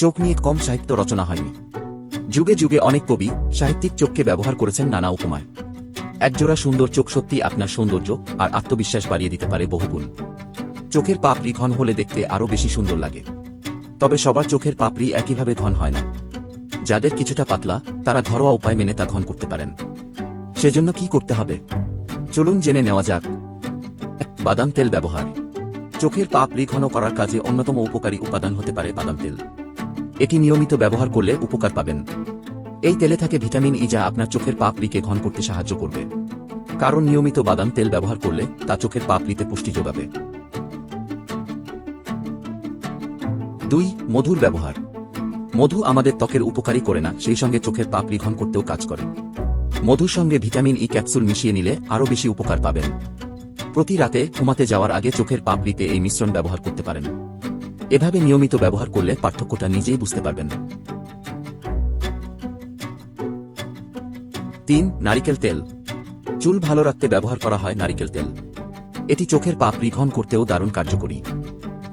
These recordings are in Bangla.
চোখ নিয়ে কম সাহিত্য রচনা হয়নি। যুগে যুগে অনেক কবি সাহিত্যিক চোখকে ব্যবহার করেছেন নানা উপমায়। একজোড়া সুন্দর চোখ সত্যি আপনার সৌন্দর্য আর আত্মবিশ্বাস বাড়িয়ে দিতে পারে বহুগুণ। চোখের পাপড়ি ঘন হলে দেখতে আরও বেশি সুন্দর লাগে। তবে সবার চোখের পাপড়ি একইভাবে ঘন হয় না। যাদের কিছুটা পাতলা, তারা ঘরোয়া উপায় মেনে তা ঘন করতে পারেন। সেজন্য কি করতে হবে? চলুন জেনে নেওয়া যাক। বাদাম তেল ব্যবহার। চোখের পাপড়ি ঘন করার কাজে অন্যতম উপকারী উপাদান হতে পারে বাদাম তেল। এটি নিয়মিত ব্যবহার করলে উপকার পাবেন। এই তেলে থাকে ভিটামিন ই যা আপনার চোখের পাপড়িকে ঘন করতে সাহায্য করবে। কারণ নিয়মিত বাদাম তেল ব্যবহার করলে তা চোখের পাপড়িতে পুষ্টি যোগাবে। দুই, মধুর ব্যবহার। মধু আমাদের ত্বকের উপকারী করে না, সেই সঙ্গে চোখের পাপড়ি ঘন করতেও কাজ করে। মধুর সঙ্গে ভিটামিন ই ক্যাপসুল মিশিয়ে নিলে আরও বেশি উপকার পাবেন। প্রতি রাতে ঘুমাতে যাওয়ার আগে চোখের পাপড়িতে এই মিশ্রণ ব্যবহার করতে পারেন। এভাবে নিয়মিত ব্যবহার করলে পার্থক্যটা নিজেই বুঝতে পারবেন। তিন, নারিকেল তেল। চুল ভালো রাখতে ব্যবহার করা হয় নারিকেল তেল। এটি চোখের পাপড়ি ঘন করতেও দারুণ কার্যকরী।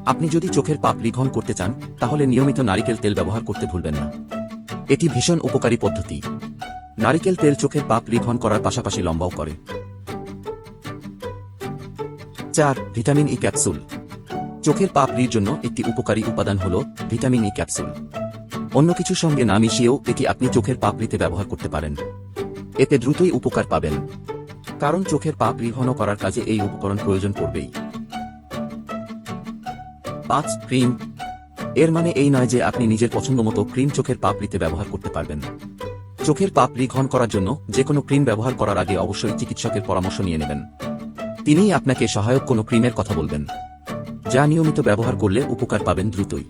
আপনি যদি চোখের পাপড়ি ঘন করতে চান, তাহলে নিয়মিত নারিকেল তেল ব্যবহার করতে ভুলবেন না। এটি ভীষণ উপকারী পদ্ধতি। নারিকেল তেল চোখের পাপড়ি ঘন করার পাশাপাশি লম্বাও করে। চার, ভিটামিন ই ক্যাপসুল। চোখের পাপড়ির জন্য একটি উপকারী উপাদান হল ভিটামিন ই ক্যাপসুল। অন্য কিছুর সঙ্গে না মিশিয়েও এটি আপনি চোখের পাপড়িতে ব্যবহার করতে পারেন। এতে দ্রুতই উপকার পাবেন। কারণ চোখের পাপড়ি ঘন করার কাজে এই উপকরণ প্রয়োজন পড়বেই। পাঁচ, ক্রিম। এর মানে এই নয় যে আপনি নিজের পছন্দ মতো ক্রিম চোখের পাপড়িতে ব্যবহার করতে পারবেন। চোখের পাপড়ি ঘন করার জন্য যে কোনো ক্রিম ব্যবহার করার আগে অবশ্যই চিকিৎসকের পরামর্শ নিয়ে নেবেন। তিনিই আপনাকে সহায়ক কোনো ক্রিমের কথা বলবেন। যা নিয়মিত ব্যবহার করলে উপকার পাবেন দ্রুতই।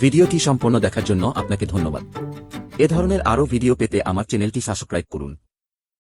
ভিডিওটি সম্পূর্ণ দেখার জন্য আপনাকে ধন্যবাদ। এ ধরনের আরও ভিডিও পেতে আমার চ্যানেলটি সাবস্ক্রাইব করুন।